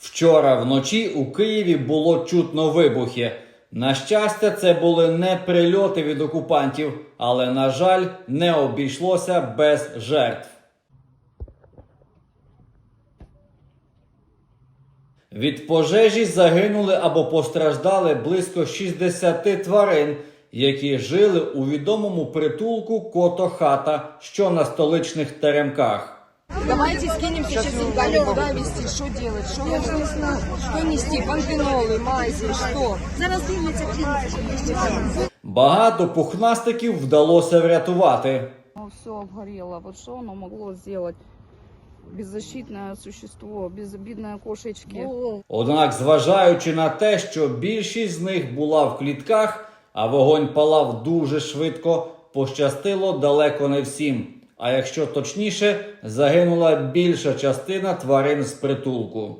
Вчора вночі у Києві було чутно вибухи. На щастя, це були не прильоти від окупантів, але, на жаль, не обійшлося без жертв. Від пожежі загинули або постраждали близько 60 тварин, які жили у відомому притулку Котохата, що на столичних теремках. Давайте скинемся сейчас деньгами, куда везти, что делать, что нужно, что нести, панфенолы, мази, что. Зараз дивляться клініки. Багато пухнастиків вдалося врятувати. все обгорело. Вот что оно могло сделать? Беззащитное существо, безобидные кошечки. Однак, зважаючи на те, що більшість з них була в клітках, а вогонь палав дуже швидко, пощастило далеко не всім. А якщо точніше, загинула більша частина тварин з притулку.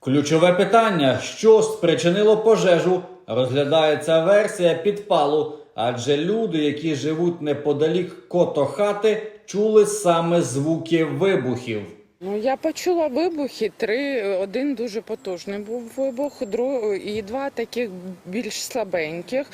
Ключове питання, що спричинило пожежу, розглядається версія підпалу, адже люди, які живуть неподалік котохати, чули саме звуки вибухів. Ну, я почула вибухи. Три, один дуже потужний був вибух, друг, і два таких більш слабеньких.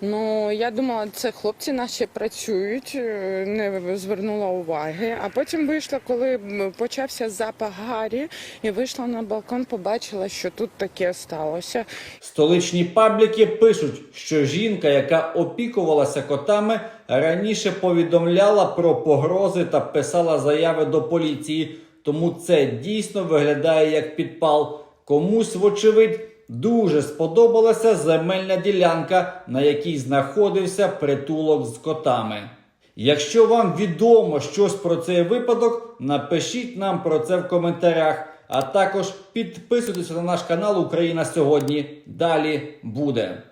Ну, я думала, це хлопці наші працюють, е, не звернула уваги. А потім вийшла, коли почався запах гарі, і вийшла на балкон, побачила, що тут таке сталося. Столичні пабліки пишуть, що жінка, яка опікувалася котами, раніше повідомляла про погрози та писала заяви до поліції. Тому це дійсно виглядає як підпал. Комусь, вочевидь, дуже сподобалася земельна ділянка, на якій знаходився притулок з котами. Якщо вам відомо щось про цей випадок, напишіть нам про це в коментарях. А також підписуйтесь на наш канал Україна сьогодні. Далі буде.